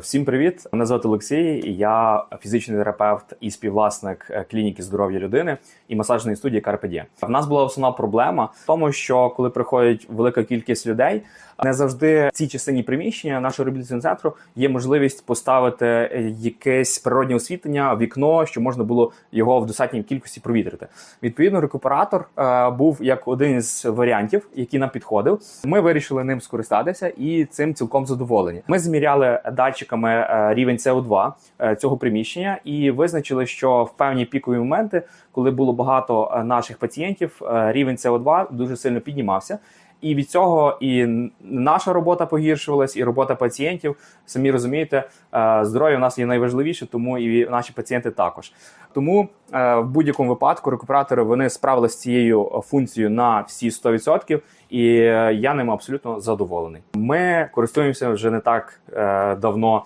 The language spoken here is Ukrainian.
Всім привіт! Мене звати Олексій. Я фізичний терапевт і співвласник е, клініки здоров'я людини і масажної студії Карпеді. В нас була основна проблема в тому, що коли приходить велика кількість людей, не завжди в цій частині приміщення нашого реабілітаційного центру є можливість поставити е, якесь природнє освітлення, вікно, щоб можна було його в достатній кількості провітрити. Відповідно, рекуператор е, був як один із варіантів, який нам підходив. Ми вирішили ним скористатися і цим цілком задоволені. Ми зміряли датчиками е, рівень СО2 е, цього приміщення і визначили, що в певні пікові моменти, коли було багато е, наших пацієнтів, рівень СО2 дуже сильно піднімався. І від цього і наша робота погіршувалась, і робота пацієнтів. Самі розумієте, е, здоров'я у нас є найважливіше, тому і наші пацієнти також. Тому е, в будь-якому випадку рекуператори вони справилися з цією функцією на всі 100%, і е, я ним абсолютно задоволений. Ми користуємося вже не так давно